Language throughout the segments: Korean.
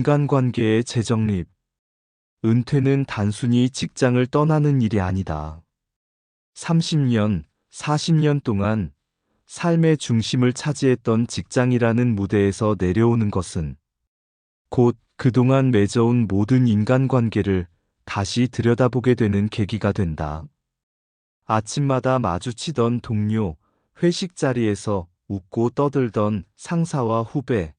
인간관계의 재정립. 은퇴는 단순히 직장을 떠나는 일이 아니다. 30년, 40년 동안 삶의 중심을 차지했던 직장이라는 무대에서 내려오는 것은 곧 그동안 맺어온 모든 인간관계를 다시 들여다보게 되는 계기가 된다. 아침마다 마주치던 동료, 회식 자리에서 웃고 떠들던 상사와 후배,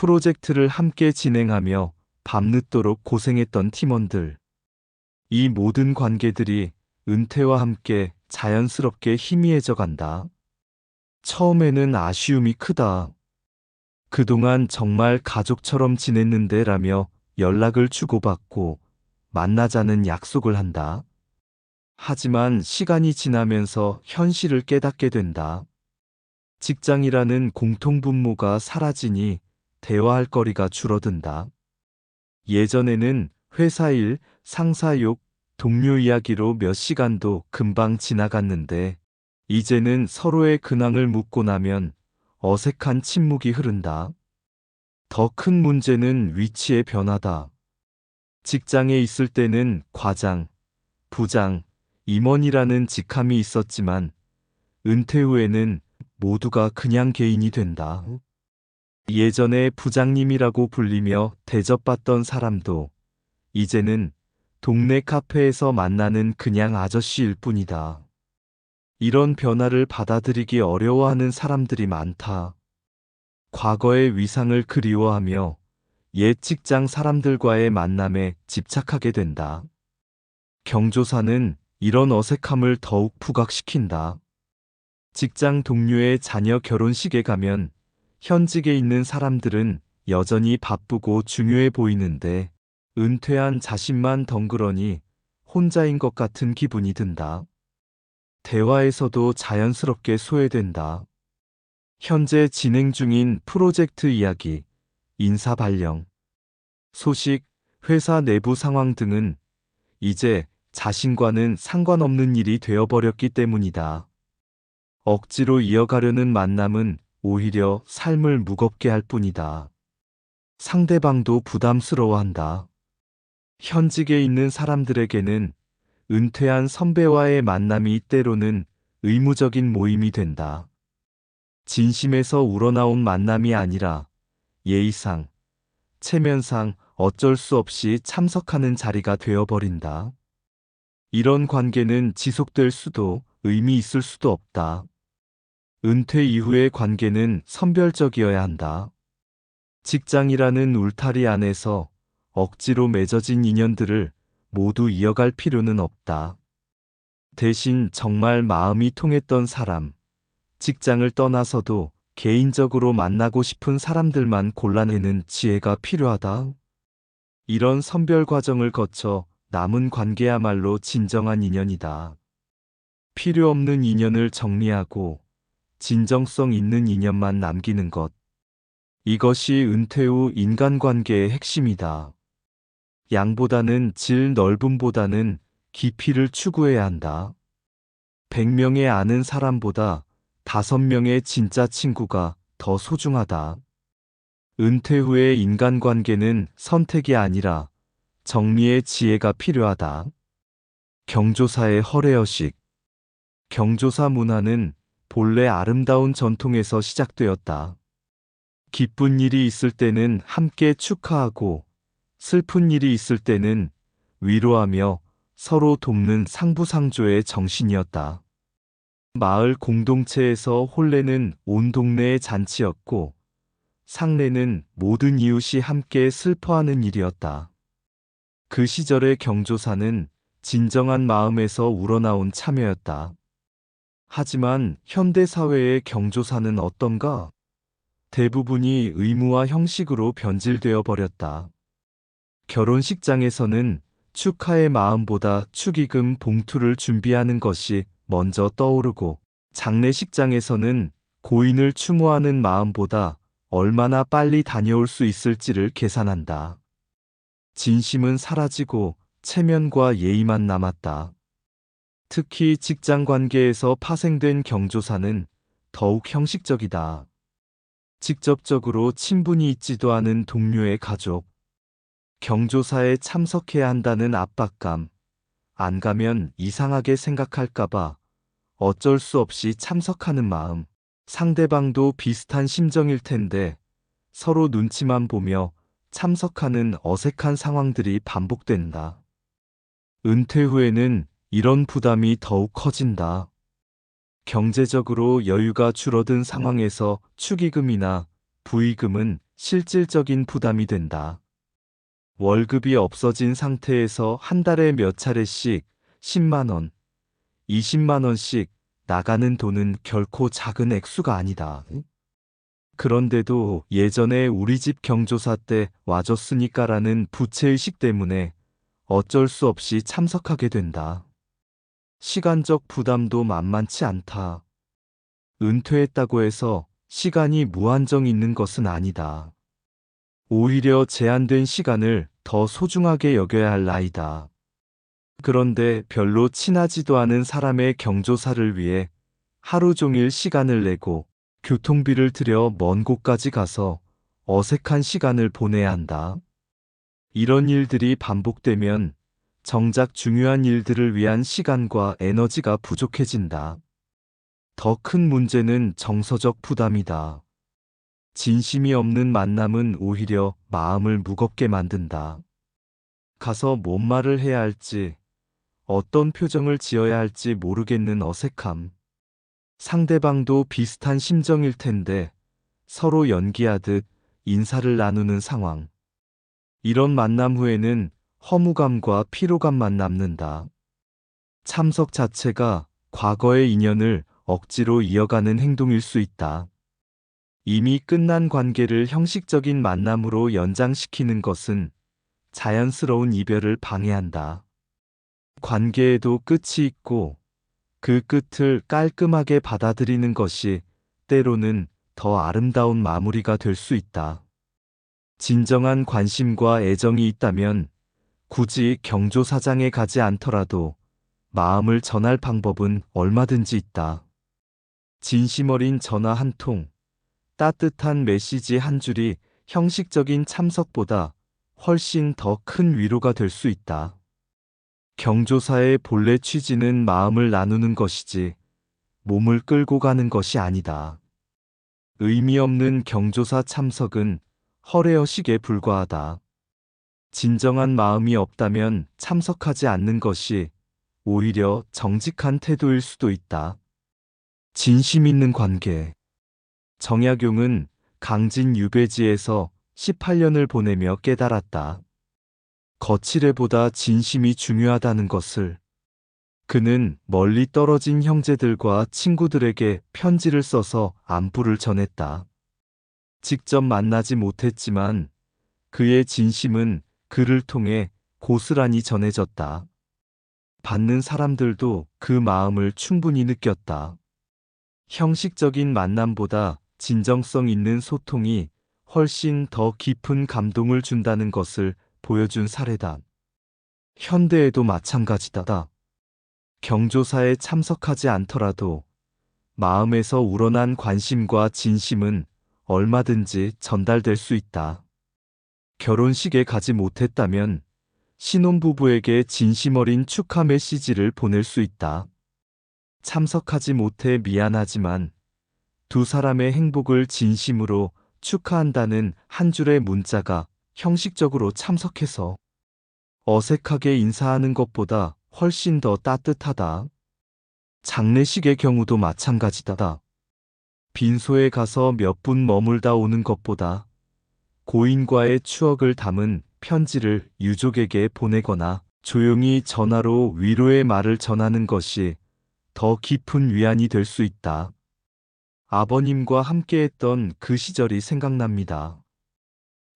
프로젝트를 함께 진행하며 밤늦도록 고생했던 팀원들. 이 모든 관계들이 은퇴와 함께 자연스럽게 희미해져 간다. 처음에는 아쉬움이 크다. 그동안 정말 가족처럼 지냈는데 라며 연락을 주고받고 만나자는 약속을 한다. 하지만 시간이 지나면서 현실을 깨닫게 된다. 직장이라는 공통분모가 사라지니 대화할 거리가 줄어든다. 예전에는 회사 일, 상사 욕, 동료 이야기로 몇 시간도 금방 지나갔는데, 이제는 서로의 근황을 묻고 나면 어색한 침묵이 흐른다. 더 큰 문제는 위치의 변화다. 직장에 있을 때는 과장, 부장, 임원이라는 직함이 있었지만, 은퇴 후에는 모두가 그냥 개인이 된다. 예전에 부장님이라고 불리며 대접받던 사람도 이제는 동네 카페에서 만나는 그냥 아저씨일 뿐이다. 이런 변화를 받아들이기 어려워하는 사람들이 많다. 과거의 위상을 그리워하며 옛 직장 사람들과의 만남에 집착하게 된다. 경조사는 이런 어색함을 더욱 부각시킨다. 직장 동료의 자녀 결혼식에 가면 현직에 있는 사람들은 여전히 바쁘고 중요해 보이는데 은퇴한 자신만 덩그러니 혼자인 것 같은 기분이 든다. 대화에서도 자연스럽게 소외된다. 현재 진행 중인 프로젝트 이야기, 인사 발령, 소식, 회사 내부 상황 등은 이제 자신과는 상관없는 일이 되어버렸기 때문이다. 억지로 이어가려는 만남은 오히려 삶을 무겁게 할 뿐이다. 상대방도 부담스러워한다. 현직에 있는 사람들에게는 은퇴한 선배와의 만남이 때로는 의무적인 모임이 된다. 진심에서 우러나온 만남이 아니라 예의상, 체면상 어쩔 수 없이 참석하는 자리가 되어버린다. 이런 관계는 지속될 수도 의미 있을 수도 없다. 은퇴 이후의 관계는 선별적이어야 한다. 직장이라는 울타리 안에서 억지로 맺어진 인연들을 모두 이어갈 필요는 없다. 대신 정말 마음이 통했던 사람, 직장을 떠나서도 개인적으로 만나고 싶은 사람들만 골라내는 지혜가 필요하다. 이런 선별 과정을 거쳐 남은 관계야말로 진정한 인연이다. 필요 없는 인연을 정리하고 진정성 있는 인연만 남기는 것. 이것이 은퇴 후 인간관계의 핵심이다. 양보다는 질 넓음보다는 깊이를 추구해야 한다. 100명의 아는 사람보다 5명의 진짜 친구가 더 소중하다. 은퇴 후의 인간관계는 선택이 아니라 정리의 지혜가 필요하다. 경조사의 허례허식. 경조사 문화는 본래 아름다운 전통에서 시작되었다. 기쁜 일이 있을 때는 함께 축하하고 슬픈 일이 있을 때는 위로하며 서로 돕는 상부상조의 정신이었다. 마을 공동체에서 혼례는 온 동네의 잔치였고 상례는 모든 이웃이 함께 슬퍼하는 일이었다. 그 시절의 경조사는 진정한 마음에서 우러나온 참여였다. 하지만 현대 사회의 경조사는 어떤가? 대부분이 의무와 형식으로 변질되어 버렸다. 결혼식장에서는 축하의 마음보다 축의금 봉투를 준비하는 것이 먼저 떠오르고 장례식장에서는 고인을 추모하는 마음보다 얼마나 빨리 다녀올 수 있을지를 계산한다. 진심은 사라지고 체면과 예의만 남았다. 특히 직장 관계에서 파생된 경조사는 더욱 형식적이다. 직접적으로 친분이 있지도 않은 동료의 가족, 경조사에 참석해야 한다는 압박감, 안 가면 이상하게 생각할까봐 어쩔 수 없이 참석하는 마음, 상대방도 비슷한 심정일 텐데 서로 눈치만 보며 참석하는 어색한 상황들이 반복된다. 은퇴 후에는 이런 부담이 더욱 커진다. 경제적으로 여유가 줄어든 상황에서 축의금이나 부의금은 실질적인 부담이 된다. 월급이 없어진 상태에서 한 달에 몇 차례씩 10만원, 20만원씩 나가는 돈은 결코 작은 액수가 아니다. 그런데도 예전에 우리 집 경조사 때 와줬으니까라는 부채의식 때문에 어쩔 수 없이 참석하게 된다. 시간적 부담도 만만치 않다. 은퇴했다고 해서 시간이 무한정 있는 것은 아니다. 오히려 제한된 시간을 더 소중하게 여겨야 할 나이다. 그런데 별로 친하지도 않은 사람의 경조사를 위해 하루 종일 시간을 내고 교통비를 들여 먼 곳까지 가서 어색한 시간을 보내야 한다. 이런 일들이 반복되면 정작 중요한 일들을 위한 시간과 에너지가 부족해진다. 더 큰 문제는 정서적 부담이다. 진심이 없는 만남은 오히려 마음을 무겁게 만든다. 가서 뭔 말을 해야 할지, 어떤 표정을 지어야 할지 모르겠는 어색함. 상대방도 비슷한 심정일 텐데 서로 연기하듯 인사를 나누는 상황. 이런 만남 후에는 허무감과 피로감만 남는다. 참석 자체가 과거의 인연을 억지로 이어가는 행동일 수 있다. 이미 끝난 관계를 형식적인 만남으로 연장시키는 것은 자연스러운 이별을 방해한다. 관계에도 끝이 있고 그 끝을 깔끔하게 받아들이는 것이 때로는 더 아름다운 마무리가 될 수 있다. 진정한 관심과 애정이 있다면 굳이 경조사장에 가지 않더라도 마음을 전할 방법은 얼마든지 있다. 진심 어린 전화 한 통, 따뜻한 메시지 한 줄이 형식적인 참석보다 훨씬 더 큰 위로가 될 수 있다. 경조사의 본래 취지는 마음을 나누는 것이지 몸을 끌고 가는 것이 아니다. 의미 없는 경조사 참석은 허례허식에 불과하다. 진정한 마음이 없다면 참석하지 않는 것이 오히려 정직한 태도일 수도 있다. 진심 있는 관계. 정약용은 강진 유배지에서 18년을 보내며 깨달았다. 거칠애보다 진심이 중요하다는 것을. 그는 멀리 떨어진 형제들과 친구들에게 편지를 써서 안부를 전했다. 직접 만나지 못했지만 그의 진심은 그를 통해 고스란히 전해졌다. 받는 사람들도 그 마음을 충분히 느꼈다. 형식적인 만남보다 진정성 있는 소통이 훨씬 더 깊은 감동을 준다는 것을 보여준 사례다. 현대에도 마찬가지다. 경조사에 참석하지 않더라도 마음에서 우러난 관심과 진심은 얼마든지 전달될 수 있다. 결혼식에 가지 못했다면 신혼부부에게 진심 어린 축하 메시지를 보낼 수 있다. 참석하지 못해 미안하지만 두 사람의 행복을 진심으로 축하한다는 한 줄의 문자가 형식적으로 참석해서 어색하게 인사하는 것보다 훨씬 더 따뜻하다. 장례식의 경우도 마찬가지다. 빈소에 가서 몇 분 머물다 오는 것보다 고인과의 추억을 담은 편지를 유족에게 보내거나 조용히 전화로 위로의 말을 전하는 것이 더 깊은 위안이 될 수 있다. 아버님과 함께했던 그 시절이 생각납니다.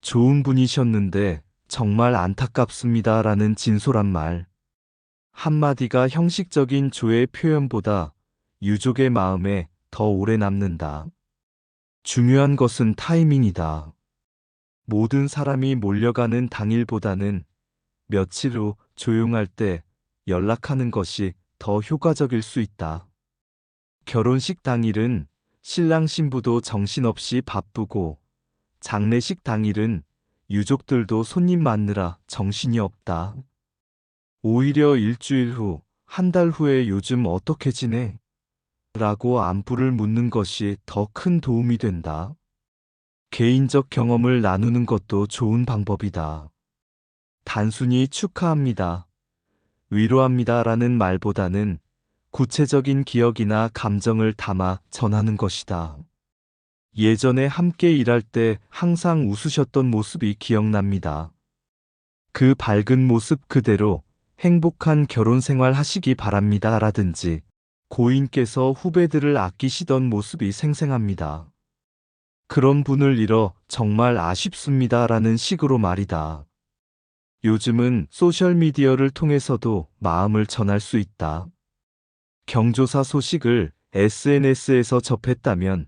좋은 분이셨는데 정말 안타깝습니다. 라는 진솔한 말. 한마디가 형식적인 조의 표현보다 유족의 마음에 더 오래 남는다. 중요한 것은 타이밍이다. 모든 사람이 몰려가는 당일보다는 며칠 후 조용할 때 연락하는 것이 더 효과적일 수 있다. 결혼식 당일은 신랑 신부도 정신없이 바쁘고 장례식 당일은 유족들도 손님 맞느라 정신이 없다. 오히려 일주일 후, 한 달 후에 요즘 어떻게 지내? 라고 안부를 묻는 것이 더 큰 도움이 된다. 개인적 경험을 나누는 것도 좋은 방법이다. 단순히 축하합니다. 위로합니다 라는 말보다는 구체적인 기억이나 감정을 담아 전하는 것이다. 예전에 함께 일할 때 항상 웃으셨던 모습이 기억납니다. 그 밝은 모습 그대로 행복한 결혼 생활 하시기 바랍니다 라든지 고인께서 후배들을 아끼시던 모습이 생생합니다. 그런 분을 잃어 정말 아쉽습니다 라는 식으로 말이다. 요즘은 소셜미디어를 통해서도 마음을 전할 수 있다. 경조사 소식을 SNS에서 접했다면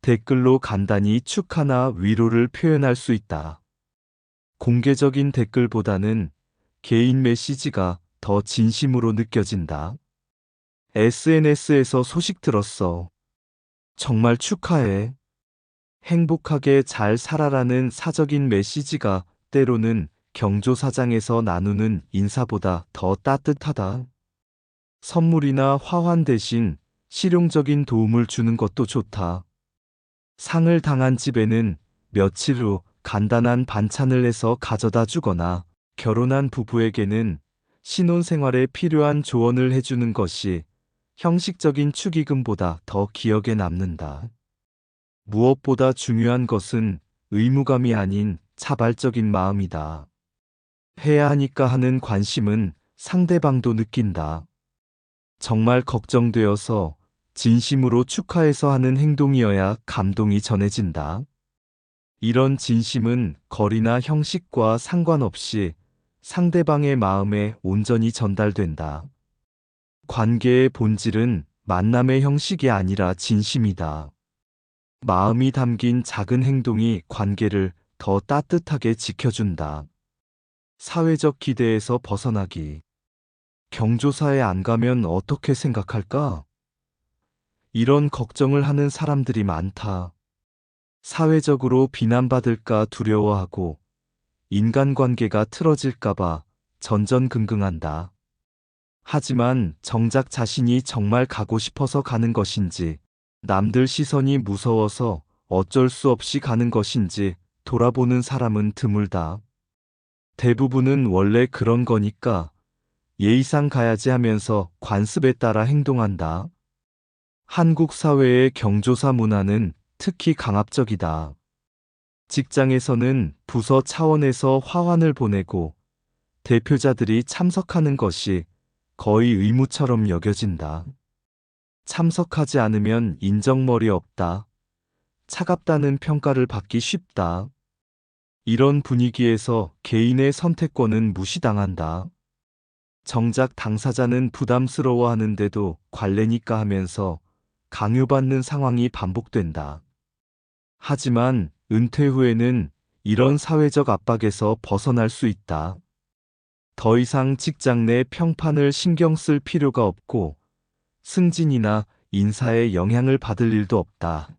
댓글로 간단히 축하나 위로를 표현할 수 있다. 공개적인 댓글보다는 개인 메시지가 더 진심으로 느껴진다. SNS에서 소식 들었어. 정말 축하해. 행복하게 잘 살아라는 사적인 메시지가 때로는 경조사장에서 나누는 인사보다 더 따뜻하다. 선물이나 화환 대신 실용적인 도움을 주는 것도 좋다. 상을 당한 집에는 며칠 후 간단한 반찬을 해서 가져다 주거나 결혼한 부부에게는 신혼생활에 필요한 조언을 해주는 것이 형식적인 축의금보다 더 기억에 남는다. 무엇보다 중요한 것은 의무감이 아닌 자발적인 마음이다. 해야 하니까 하는 관심은 상대방도 느낀다. 정말 걱정되어서 진심으로 축하해서 하는 행동이어야 감동이 전해진다. 이런 진심은 거리나 형식과 상관없이 상대방의 마음에 온전히 전달된다. 관계의 본질은 만남의 형식이 아니라 진심이다. 마음이 담긴 작은 행동이 관계를 더 따뜻하게 지켜준다. 사회적 기대에서 벗어나기. 경조사에 안 가면 어떻게 생각할까? 이런 걱정을 하는 사람들이 많다. 사회적으로 비난받을까 두려워하고 인간관계가 틀어질까봐 전전긍긍한다. 하지만 정작 자신이 정말 가고 싶어서 가는 것인지, 남들 시선이 무서워서 어쩔 수 없이 가는 것인지 돌아보는 사람은 드물다. 대부분은 원래 그런 거니까 예의상 가야지 하면서 관습에 따라 행동한다. 한국 사회의 경조사 문화는 특히 강압적이다. 직장에서는 부서 차원에서 화환을 보내고 대표자들이 참석하는 것이 거의 의무처럼 여겨진다. 참석하지 않으면 인정머리 없다. 차갑다는 평가를 받기 쉽다. 이런 분위기에서 개인의 선택권은 무시당한다. 정작 당사자는 부담스러워 하는데도 관례니까 하면서 강요받는 상황이 반복된다. 하지만 은퇴 후에는 이런 사회적 압박에서 벗어날 수 있다. 더 이상 직장 내 평판을 신경 쓸 필요가 없고 승진이나 인사에 영향을 받을 일도 없다.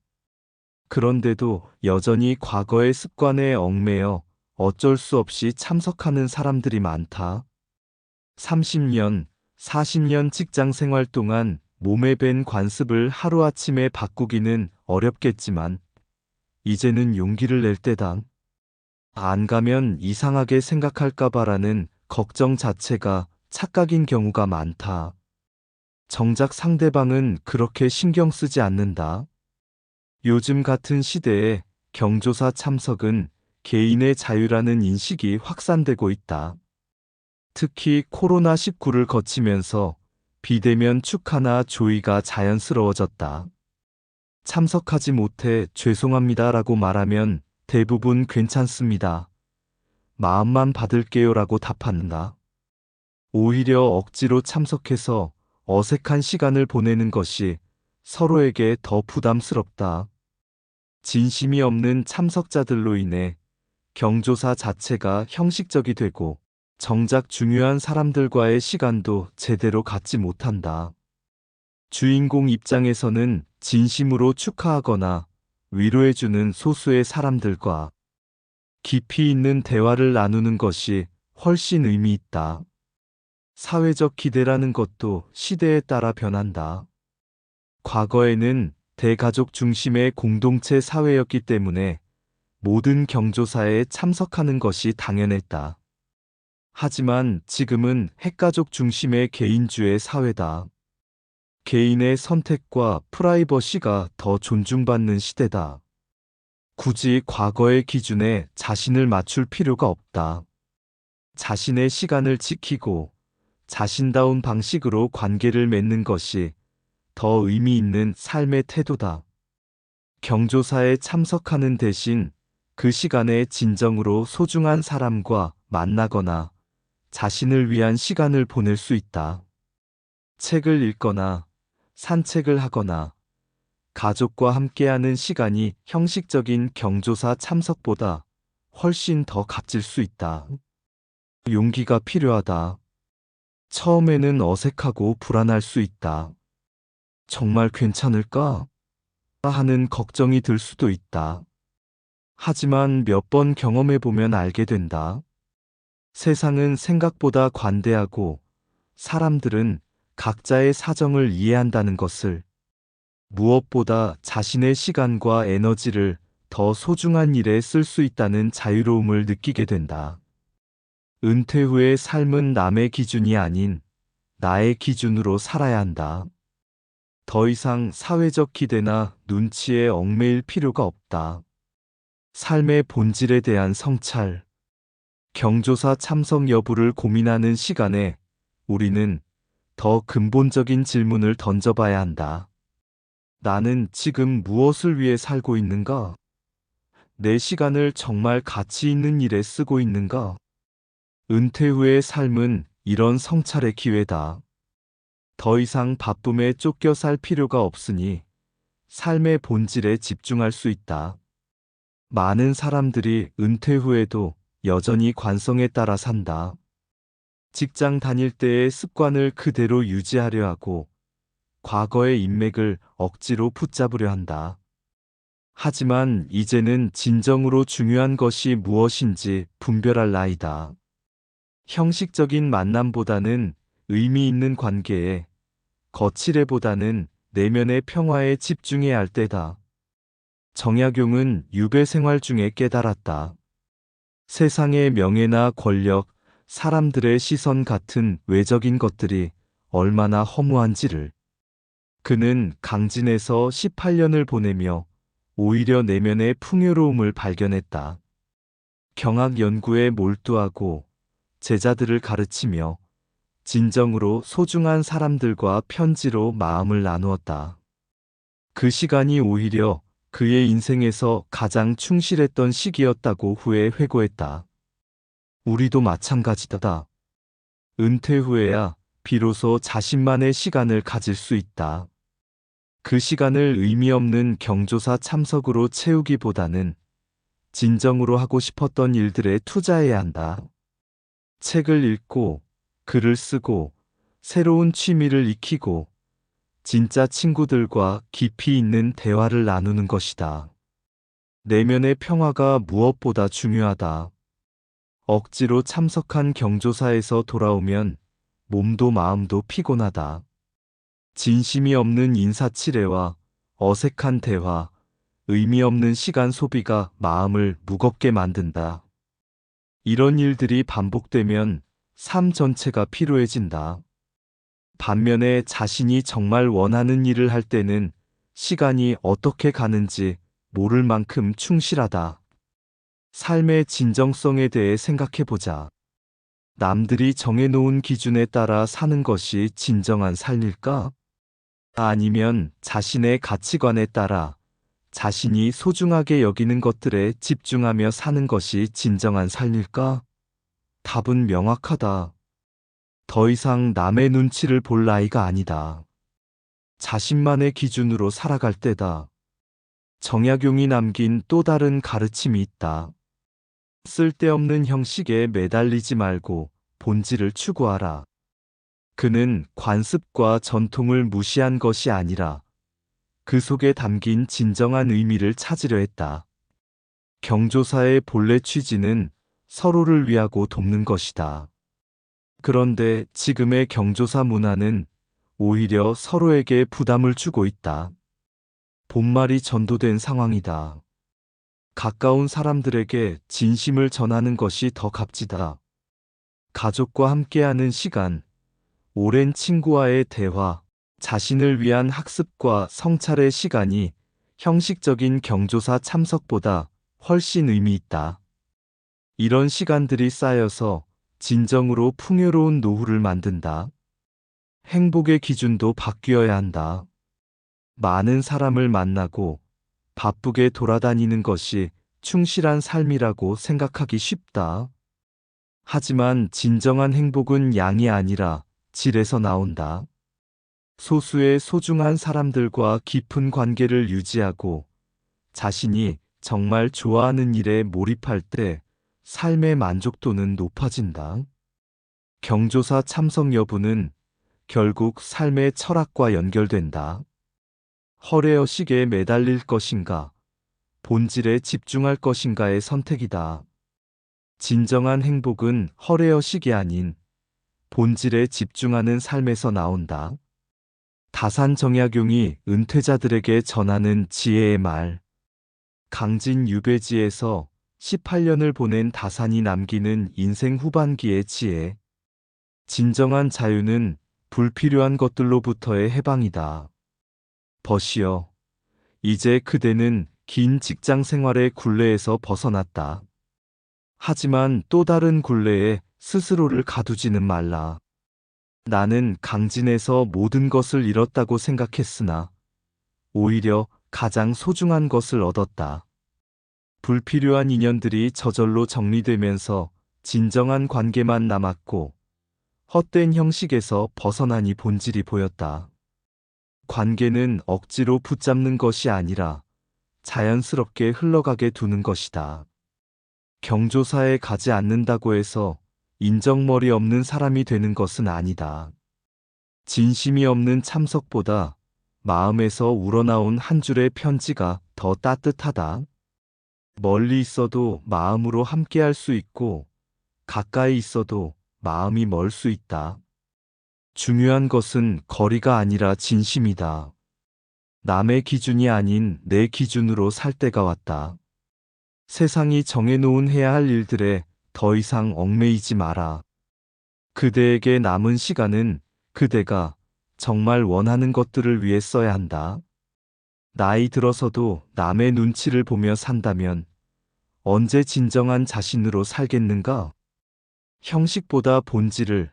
그런데도 여전히 과거의 습관에 얽매여 어쩔 수 없이 참석하는 사람들이 많다. 30년, 40년 직장 생활 동안 몸에 밴 관습을 하루아침에 바꾸기는 어렵겠지만, 이제는 용기를 낼 때다. 안 가면 이상하게 생각할까봐라는 걱정 자체가 착각인 경우가 많다. 정작 상대방은 그렇게 신경 쓰지 않는다. 요즘 같은 시대에 경조사 참석은 개인의 자유라는 인식이 확산되고 있다. 특히 코로나19를 거치면서 비대면 축하나 조의가 자연스러워졌다. 참석하지 못해 죄송합니다 라고 말하면 대부분 괜찮습니다. 마음만 받을게요 라고 답한다. 오히려 억지로 참석해서 어색한 시간을 보내는 것이 서로에게 더 부담스럽다. 진심이 없는 참석자들로 인해 경조사 자체가 형식적이 되고 정작 중요한 사람들과의 시간도 제대로 갖지 못한다. 주인공 입장에서는 진심으로 축하하거나 위로해주는 소수의 사람들과 깊이 있는 대화를 나누는 것이 훨씬 의미 있다. 사회적 기대라는 것도 시대에 따라 변한다. 과거에는 대가족 중심의 공동체 사회였기 때문에 모든 경조사에 참석하는 것이 당연했다. 하지만 지금은 핵가족 중심의 개인주의 사회다. 개인의 선택과 프라이버시가 더 존중받는 시대다. 굳이 과거의 기준에 자신을 맞출 필요가 없다. 자신의 시간을 지키고 자신다운 방식으로 관계를 맺는 것이 더 의미 있는 삶의 태도다. 경조사에 참석하는 대신 그 시간에 진정으로 소중한 사람과 만나거나 자신을 위한 시간을 보낼 수 있다. 책을 읽거나 산책을 하거나 가족과 함께하는 시간이 형식적인 경조사 참석보다 훨씬 더 값질 수 있다. 용기가 필요하다. 처음에는 어색하고 불안할 수 있다. 정말 괜찮을까? 하는 걱정이 들 수도 있다. 하지만 몇 번 경험해보면 알게 된다. 세상은 생각보다 관대하고 사람들은 각자의 사정을 이해한다는 것을 무엇보다 자신의 시간과 에너지를 더 소중한 일에 쓸 수 있다는 자유로움을 느끼게 된다. 은퇴 후의 삶은 남의 기준이 아닌 나의 기준으로 살아야 한다. 더 이상 사회적 기대나 눈치에 얽매일 필요가 없다. 삶의 본질에 대한 성찰, 경조사 참석 여부를 고민하는 시간에 우리는 더 근본적인 질문을 던져봐야 한다. 나는 지금 무엇을 위해 살고 있는가? 내 시간을 정말 가치 있는 일에 쓰고 있는가? 은퇴 후의 삶은 이런 성찰의 기회다. 더 이상 바쁨에 쫓겨 살 필요가 없으니 삶의 본질에 집중할 수 있다. 많은 사람들이 은퇴 후에도 여전히 관성에 따라 산다. 직장 다닐 때의 습관을 그대로 유지하려 하고 과거의 인맥을 억지로 붙잡으려 한다. 하지만 이제는 진정으로 중요한 것이 무엇인지 분별할 나이다. 형식적인 만남보다는 의미 있는 관계에 거칠애보다는 내면의 평화에 집중해야 할 때다. 정약용은 유배 생활 중에 깨달았다. 세상의 명예나 권력, 사람들의 시선 같은 외적인 것들이 얼마나 허무한지를. 그는 강진에서 18년을 보내며 오히려 내면의 풍요로움을 발견했다. 경학 연구에 몰두하고 제자들을 가르치며 진정으로 소중한 사람들과 편지로 마음을 나누었다. 그 시간이 오히려 그의 인생에서 가장 충실했던 시기였다고 후에 회고했다. 우리도 마찬가지다. 은퇴 후에야 비로소 자신만의 시간을 가질 수 있다. 그 시간을 의미 없는 경조사 참석으로 채우기보다는 진정으로 하고 싶었던 일들에 투자해야 한다. 책을 읽고, 글을 쓰고, 새로운 취미를 익히고, 진짜 친구들과 깊이 있는 대화를 나누는 것이다. 내면의 평화가 무엇보다 중요하다. 억지로 참석한 경조사에서 돌아오면 몸도 마음도 피곤하다. 진심이 없는 인사치레와 어색한 대화, 의미 없는 시간 소비가 마음을 무겁게 만든다. 이런 일들이 반복되면 삶 전체가 피로해진다. 반면에 자신이 정말 원하는 일을 할 때는 시간이 어떻게 가는지 모를 만큼 충실하다. 삶의 진정성에 대해 생각해 보자. 남들이 정해놓은 기준에 따라 사는 것이 진정한 삶일까? 아니면 자신의 가치관에 따라 자신이 소중하게 여기는 것들에 집중하며 사는 것이 진정한 삶일까? 답은 명확하다. 더 이상 남의 눈치를 볼 나이가 아니다. 자신만의 기준으로 살아갈 때다. 정약용이 남긴 또 다른 가르침이 있다. 쓸데없는 형식에 매달리지 말고 본질을 추구하라. 그는 관습과 전통을 무시한 것이 아니라 그 속에 담긴 진정한 의미를 찾으려 했다. 경조사의 본래 취지는 서로를 위하고 돕는 것이다. 그런데 지금의 경조사 문화는 오히려 서로에게 부담을 주고 있다. 본말이 전도된 상황이다. 가까운 사람들에게 진심을 전하는 것이 더 값지다. 가족과 함께하는 시간, 오랜 친구와의 대화, 자신을 위한 학습과 성찰의 시간이 형식적인 경조사 참석보다 훨씬 의미 있다. 이런 시간들이 쌓여서 진정으로 풍요로운 노후를 만든다. 행복의 기준도 바뀌어야 한다. 많은 사람을 만나고 바쁘게 돌아다니는 것이 충실한 삶이라고 생각하기 쉽다. 하지만 진정한 행복은 양이 아니라 질에서 나온다. 소수의 소중한 사람들과 깊은 관계를 유지하고 자신이 정말 좋아하는 일에 몰입할 때 삶의 만족도는 높아진다. 경조사 참석 여부는 결국 삶의 철학과 연결된다. 허례허식에 매달릴 것인가, 본질에 집중할 것인가의 선택이다. 진정한 행복은 허례허식이 아닌 본질에 집중하는 삶에서 나온다. 다산 정약용이 은퇴자들에게 전하는 지혜의 말. 강진 유배지에서 18년을 보낸 다산이 남기는 인생 후반기의 지혜. 진정한 자유는 불필요한 것들로부터의 해방이다. 버시어. 이제 그대는 긴 직장 생활의 굴레에서 벗어났다. 하지만 또 다른 굴레에 스스로를 가두지는 말라. 나는 강진에서 모든 것을 잃었다고 생각했으나 오히려 가장 소중한 것을 얻었다. 불필요한 인연들이 저절로 정리되면서 진정한 관계만 남았고 헛된 형식에서 벗어나니 본질이 보였다. 관계는 억지로 붙잡는 것이 아니라 자연스럽게 흘러가게 두는 것이다. 경조사에 가지 않는다고 해서 인정머리 없는 사람이 되는 것은 아니다. 진심이 없는 참석보다 마음에서 우러나온 한 줄의 편지가 더 따뜻하다. 멀리 있어도 마음으로 함께할 수 있고 가까이 있어도 마음이 멀 수 있다. 중요한 것은 거리가 아니라 진심이다. 남의 기준이 아닌 내 기준으로 살 때가 왔다. 세상이 정해놓은 해야 할 일들에 더 이상 얽매이지 마라. 그대에게 남은 시간은 그대가 정말 원하는 것들을 위해 써야 한다. 나이 들어서도 남의 눈치를 보며 산다면 언제 진정한 자신으로 살겠는가? 형식보다 본질을,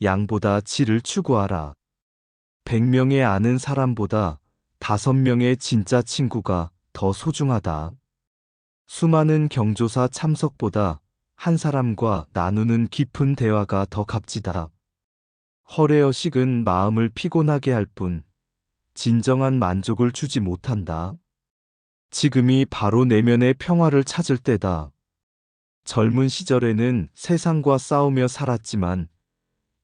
양보다 질을 추구하라. 100명의 아는 사람보다 5명의 진짜 친구가 더 소중하다. 수많은 경조사 참석보다 한 사람과 나누는 깊은 대화가 더 값지다. 허례허식은 마음을 피곤하게 할 뿐, 진정한 만족을 주지 못한다. 지금이 바로 내면의 평화를 찾을 때다. 젊은 시절에는 세상과 싸우며 살았지만,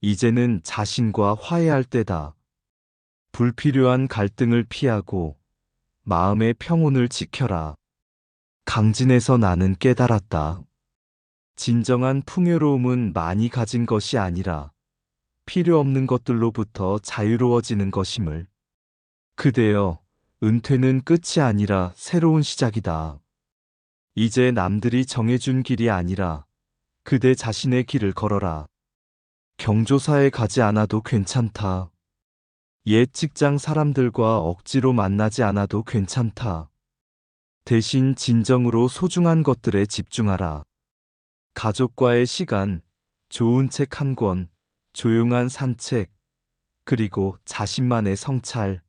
이제는 자신과 화해할 때다. 불필요한 갈등을 피하고 마음의 평온을 지켜라. 강진에서 나는 깨달았다. 진정한 풍요로움은 많이 가진 것이 아니라 필요 없는 것들로부터 자유로워지는 것임을. 그대여, 은퇴는 끝이 아니라 새로운 시작이다. 이제 남들이 정해준 길이 아니라 그대 자신의 길을 걸어라. 경조사에 가지 않아도 괜찮다. 옛 직장 사람들과 억지로 만나지 않아도 괜찮다. 대신 진정으로 소중한 것들에 집중하라. 가족과의 시간, 좋은 책 한 권, 조용한 산책, 그리고 자신만의 성찰.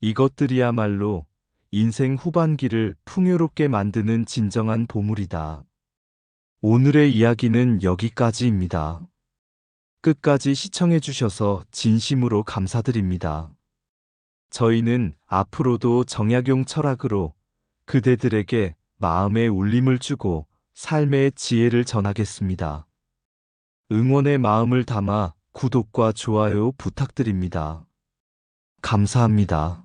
이것들이야말로 인생 후반기를 풍요롭게 만드는 진정한 보물이다. 오늘의 이야기는 여기까지입니다. 끝까지 시청해주셔서 진심으로 감사드립니다. 저희는 앞으로도 정약용 철학으로 그대들에게 마음의 울림을 주고 삶의 지혜를 전하겠습니다. 응원의 마음을 담아 구독과 좋아요 부탁드립니다. 감사합니다.